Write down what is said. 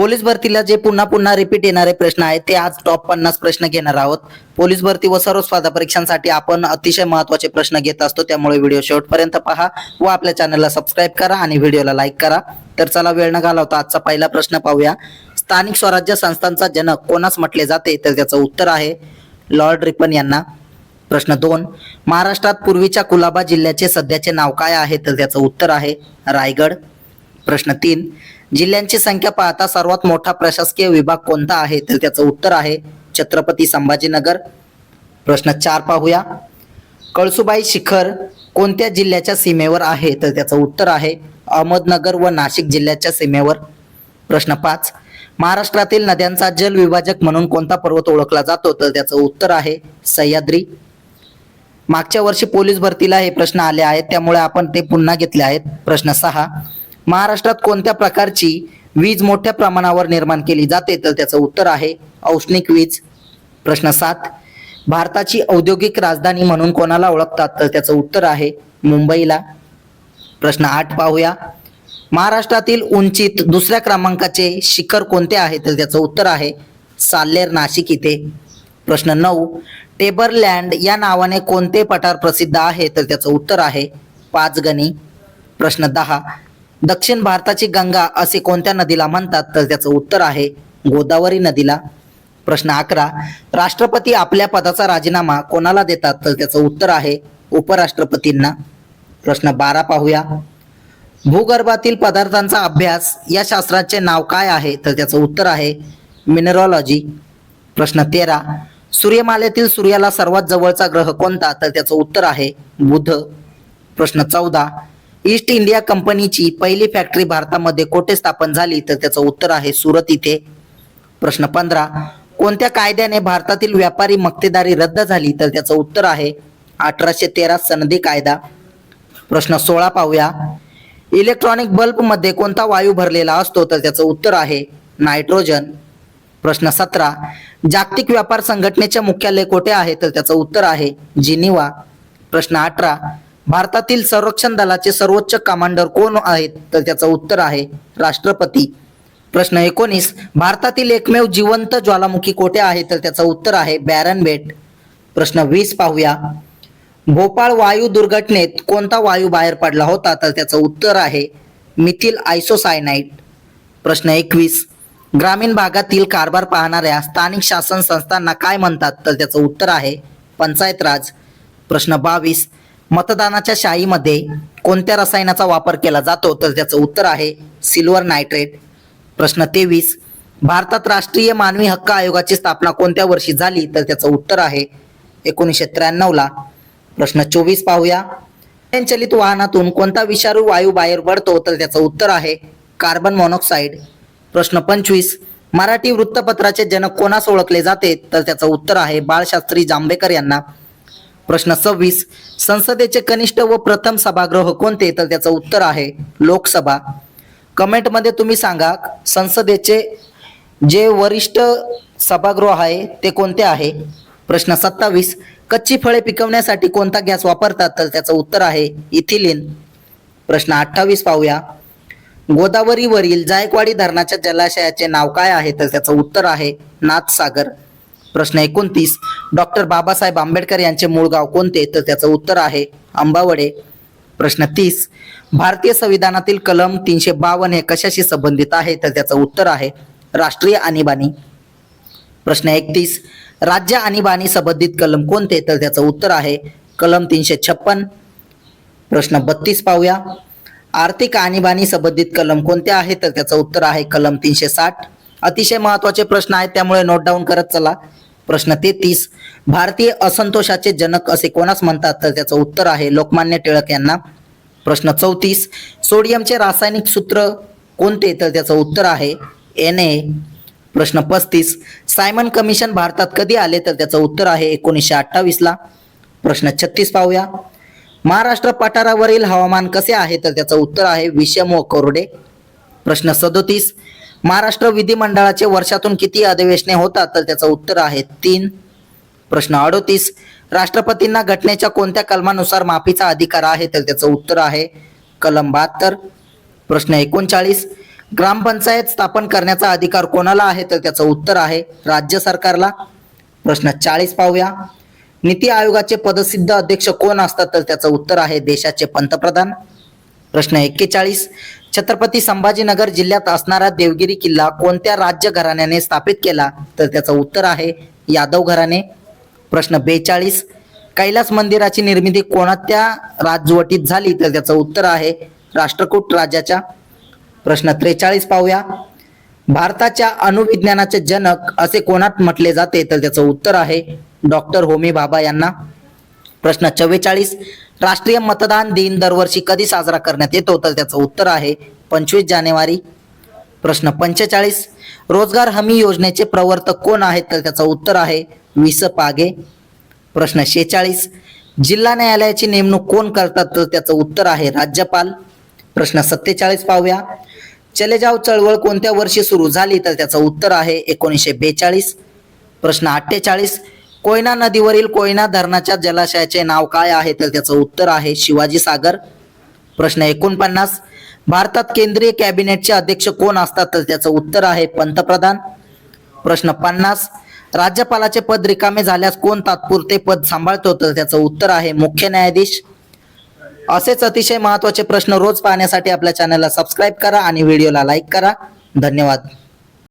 Police भरतीला जे पुन्हा पुन्हा रिपीट येणारे प्रश्न आहेत ते आज टॉप पन्नास प्रश्न घेणार आहोत. पोलीस भरती व सर्व स्पर्धा परीक्षांसाठी आपण अतिशय महत्त्वाचे प्रश्न घेत असतो त्यामुळे व्हिडिओ शेवटपर्यंत पहा व आपल्या चॅनलला सबस्क्राईब करा आणि व्हिडिओला लाईक करा. तर चला वेळ न घालवता आजचा पहिला प्रश्न पाहूया. स्थानिक स्वराज्य संस्थांचा जनक कोणास म्हटले जाते? तर त्याचं उत्तर आहे लॉर्ड रिपन यांना. प्रश्न दोन महाराष्ट्रात पूर्वीच्या कुलाबा जिल्ह्याचे सध्याचे नाव काय आहे? तर त्याचं उत्तर आहे रायगड. प्रश्न तीन जिल्ह्यांची संख्या पाहता सर्वात मोठा प्रशासकीय विभाग कोणता आहे? तर त्याचं उत्तर आहे छत्रपती संभाजीनगर. प्रश्न चार पाहूया. कळसुबाई शिखर कोणत्या जिल्ह्याच्या सीमेवर आहे? तर त्याचं उत्तर आहे अहमदनगर व नाशिक जिल्ह्याच्या सीमेवर. प्रश्न पाच. महाराष्ट्रातील नद्यांचा जल विभाजक म्हणून कोणता पर्वत ओळखला जातो? तर त्याचं उत्तर आहे सह्याद्री. मागच्या वर्षी पोलीस भरतीला हे प्रश्न आले आहेत त्यामुळे आपण ते पुन्हा घेतले आहेत. प्रश्न सहा. महाराष्ट्रात कोणत्या प्रकारची वीज मोठ्या प्रमाणावर निर्माण केली जाते? तर त्याचं उत्तर आहे औष्णिक वीज. प्रश्न सात. भारताची औद्योगिक राजधानी म्हणून कोणाला ओळखतात? तर त्याचं उत्तर आहे मुंबईला. प्रश्न आठ पाहूया. महाराष्ट्रातील उंचीत दुसऱ्या क्रमांकाचे शिखर कोणते आहे? तर त्याचं उत्तर आहे साल्लेर नाशिक इथे. प्रश्न नऊ. टेबरलँड या नावाने कोणते पठार प्रसिद्ध आहे? तर त्याचं उत्तर आहे पाचगणी. प्रश्न दहा. दक्षिण भारताची गंगा असे कोणत्या नदीला म्हणतात? तर त्याचं उत्तर आहे गोदावरी नदीला. प्रश्न अकरा. राष्ट्रपती आपल्या पदाचा राजीनामा कोणाला देतात? तर त्याचं उत्तर आहे उपराष्ट्रपतींना. प्रश्न बारा पाहूया. भूगर्भातील पदार्थांचा अभ्यास या शास्त्राचे नाव काय आहे? तर त्याचं उत्तर आहे मिनरॉलॉजी. प्रश्न तेरा. सूर्यमालेतील सूर्याला सर्वात जवळचा ग्रह कोणता? तर त्याचं उत्तर आहे बुध. प्रश्न चौदा. ईस्ट इंडिया कंपनीची पहिली फॅक्टरी भारतामध्ये कोठे स्थापन झाली? तर त्याचं उत्तर आहे सुरत इथे. प्रश्न पंधरा. कोणत्या कायद्याने भारतातील व्यापारी मक्तेदारी रद्द झाली? तर त्याचं उत्तर आहे अठराशे तेरा सनदी कायदा. प्रश्न सोळा पाहूया. इलेक्ट्रॉनिक बल्बमध्ये कोणता वायू भरलेला असतो? तर त्याचं उत्तर आहे नायट्रोजन. प्रश्न सतरा. जागतिक व्यापार संघटनेचे मुख्यालय कोठे आहे? तर त्याचं उत्तर आहे जिनिवा. प्रश्न अठरा. भारतातील संरक्षण दलाचे सर्वोच्च कमांडर कोण आहेत? तर त्याचं उत्तर आहे राष्ट्रपती. प्रश्न एकोणीस. भारतातील एकमेव जिवंत ज्वालामुखी कोठे आहे तर त्याचं उत्तर आहे बॅरन बेट. प्रश्न वीस पाहूया. भोपाळ वायू दुर्घटनेत कोणता वायू बाहेर पडला होता? तर त्याचं उत्तर आहे मिथिल आयसोसायनाईट प्रश्न एकवीस. ग्रामीण भागातील कारभार पाहणाऱ्या स्थानिक शासन संस्थांना काय म्हणतात? तर त्याचं उत्तर आहे पंचायत राज प्रश्न बावीस. मतदानाच्या शाईमध्ये कोणत्या रसायनाचा वापर केला जातो? तर त्याचं उत्तर आहे सिल्वर नायट्रेट. प्रश्न तेवीस. भारतात राष्ट्रीय मानवी हक्क आयोगाची स्थापना कोणत्या वर्षी झाली? तर त्याचं उत्तर आहे एकोणीसशे त्र्याण्णवला प्रश्न चोवीस पाहूया. चलित वाहनातून कोणता विषारू वायू बाहेर पडतो? तर त्याचं उत्तर आहे कार्बन मोनॉक्साईड. प्रश्न पंचवीस. मराठी वृत्तपत्राचे जनक कोणास ओळखले जाते? तर त्याचं उत्तर आहे बाळशास्त्री जांभेकर यांना. प्रश्न सव्वीस संसदेचे कनिष्ठ व प्रथम सभागृह कोणते? तर त्याचं उत्तर आहे लोकसभा. कमेंटमध्ये तुम्ही सांगा संसदेचे जे वरिष्ठ सभागृह आहे ते कोणते आहे? प्रश्न सत्तावीस कच्ची फळे पिकवण्यासाठी कोणता गॅस वापरतात? तर त्याचं उत्तर आहे इथिलिन. प्रश्न अठ्ठावीस पाहूया. गोदावरीवरील जायकवाडी धरणाच्या जलाशयाचे नाव काय आहे? तर त्याचं उत्तर आहे नाथसागर. प्रश्न एकोणतीस. डॉक्टर बाबासाहेब आंबेडकर यांचे मूळ गाव कोणते? तर त्याचं उत्तर आहे अंबावडे प्रश्न तीस. भारतीय संविधानातील कलम तीनशे बावन्न हे कशाशी संबंधित आहे? तर त्याचं उत्तर आहे राष्ट्रीय आणीबाणी. प्रश्न एकतीस. राज्य आणीबाणी संबंधित कलम कोणते? तर त्याचं उत्तर आहे कलम तीनशे छप्पन. प्रश्न बत्तीस पाहूया. आर्थिक आणीबाणी संबंधित कलम कोणते आहे? तर त्याचं उत्तर आहे कलम तीनशे साठ. अतिशय महत्त्वाचे प्रश्न आहेत त्यामुळे नोट डाऊन करत चला. प्रश्न तेहतीस. भारतीय असंतोषाचे जनक असे कोणास म्हणतात? तर त्याचं उत्तर आहे लोकमान्य टिळक यांना. प्रश्न चौतीस. सोडियमचे रासायनिक सूत्र कोणते? तर त्याचं उत्तर आहे एन ए प्रश्न पस्तीस. सायमन कमिशन भारतात कधी आले? तर त्याचं उत्तर आहे एकोणीसशे अठ्ठावीस ला प्रश्न छत्तीस पाहूया. महाराष्ट्र पठारावरील हवामान कसे आहे? तर त्याचं उत्तर आहे विषम व कोरडे प्रश्न सदोतीस. महाराष्ट्र विधिमंडळाचे वर्षातून किती अधिवेशने होतात? तर त्याचं उत्तर आहे तीन. प्रश्न अडोतीस. राष्ट्रपतींना घटनेच्या कोणत्या कलमानुसार माफीचा अधिकार आहे? तर त्याचं उत्तर आहे कलम बहात्तर. प्रश्न एकोणचाळीस. ग्रामपंचायत स्थापन करण्याचा अधिकार कोणाला आहे? तर त्याचं उत्तर आहे राज्य सरकारला. प्रश्न चाळीस पाहूया. नीती आयोगाचे पदसिद्ध अध्यक्ष कोण असतात? तर त्याचं उत्तर आहे देशाचे पंतप्रधान. प्रश्न एक्केचाळीस. छत्रपती संभाजीनगर जिल्ह्यात असणारा देवगिरी किल्ला कोणत्या राज्य घराण्याने स्थापित केला? तर त्याचं उत्तर आहे यादव घराणे. प्रश्न बेचाळीस. कैलास मंदिराची निर्मिती कोणत्या राजवटीत झाली? तर त्याचं उत्तर आहे राष्ट्रकूट राजाच्या प्रश्न त्रेचाळीस पाहूया. भारताच्या अणुविज्ञानाचे जनक असे कोणात म्हटले जाते? तर त्याचं उत्तर आहे डॉक्टर होमी भाभा यांना. प्रश्न चव्वेचाळीस. राष्ट्रीय मतदान दिन दरवर्षी कधी साजरा करण्यात येतो? तर त्याचं उत्तर आहे पंचवीस जानेवारी. प्रश्न पंचेचाळीस. रोजगार हमी योजनेचे प्रवर्तक कोण आहेत? तर त्याचं उत्तर आहे विस पागे. प्रश्न शेचाळीस जिल्हा न्यायालयाची नेमणूक कोण करतात? तर त्याचं उत्तर आहे राज्यपाल. प्रश्न सत्तेचाळीस पाहूया. चले जाव चळवळ कोणत्या वर्षी सुरू झाली? तर त्याचं उत्तर आहे एकोणीसशे बेचाळीस. प्रश्न अठ्ठेचाळीस. कोयना नदीवरील कोयना धरणाच्या जलाशयाचे नाव काय आहे तर त्याचं उत्तर आहे शिवाजी सागर. प्रश्न एकोणपन्नास. भारतात केंद्रीय कॅबिनेटचे अध्यक्ष कोण असतात तर त्याचं उत्तर आहे पंतप्रधान. प्रश्न पन्नास. राज्यपालाचे पद रिकामे झाल्यास कोण तात्पुरते पद सांभाळतो तर त्याचं उत्तर आहे मुख्य न्यायाधीश. असेच अतिशय महत्त्वाचे प्रश्न रोज पाहण्यासाठी आपल्या चॅनलला सबस्क्राईब करा आणि व्हिडिओला लाईक करा. धन्यवाद.